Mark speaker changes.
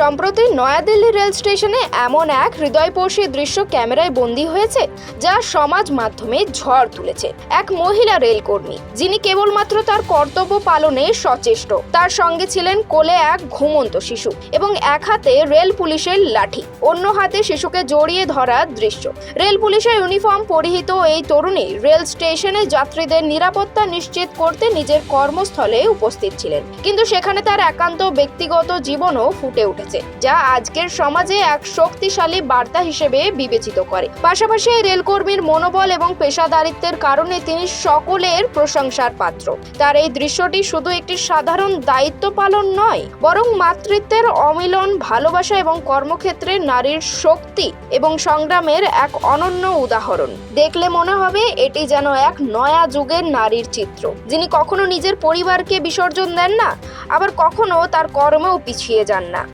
Speaker 1: সম্প্রতি নয়াদিল্লি রেল স্টেশনে এমন এক হৃদয়স্পর্শী দৃশ্য ক্যামেরায় বন্দী হয়েছে, যা সমাজ মাধ্যমে ঝড় তুলেছে। এক মহিলা রেলকর্মী, যিনি কেবলমাত্র তার কর্তব্য পালনে সচেষ্ট। তার সঙ্গে ছিলেন কোলে এক ঘুমন্ত শিশু এবং এক হাতে রেল পুলিশের লাঠি। অন্য হাতে শিশুকে জড়িয়ে ধরা দৃশ্য। রেল পুলিশের ইউনিফর্ম পরিহিত এই তরুণী রেল স্টেশনে যাত্রীদের নিরাপত্তা নিশ্চিত করতে নিজের কর্মস্থলে উপস্থিত ছিলেন। কিন্তু সেখানে তার একান্ত ব্যক্তিগত জীবনও ফুটে উঠেছে। যা আজকের সমাজে এক শক্তিশালী বার্তা হিসেবে বিবেচিত করে। পাশাপাশি রেলকর্মীর মনোবল এবং পেশাদারিত্বের কারণে তিনি সকলের প্রশংসার পাত্র। তার এই দৃশ্যটি শুধু একটি সাধারণ দায়িত্ব পালন নয়, বরং মাতৃত্বের অমিলন, ভালোবাসা এবং কর্মক্ষেত্রে নারীর শক্তি এবং সংগ্রামের এক অনন্য উদাহরণ। দেখলে মনে হবে এটি যেন এক নয়া যুগের নারীর চিত্র। যিনি কখনো নিজের পরিবারকে বিসর্জন দেন না, আবার কখনো তার কর্মেও পিছিয়ে যান না।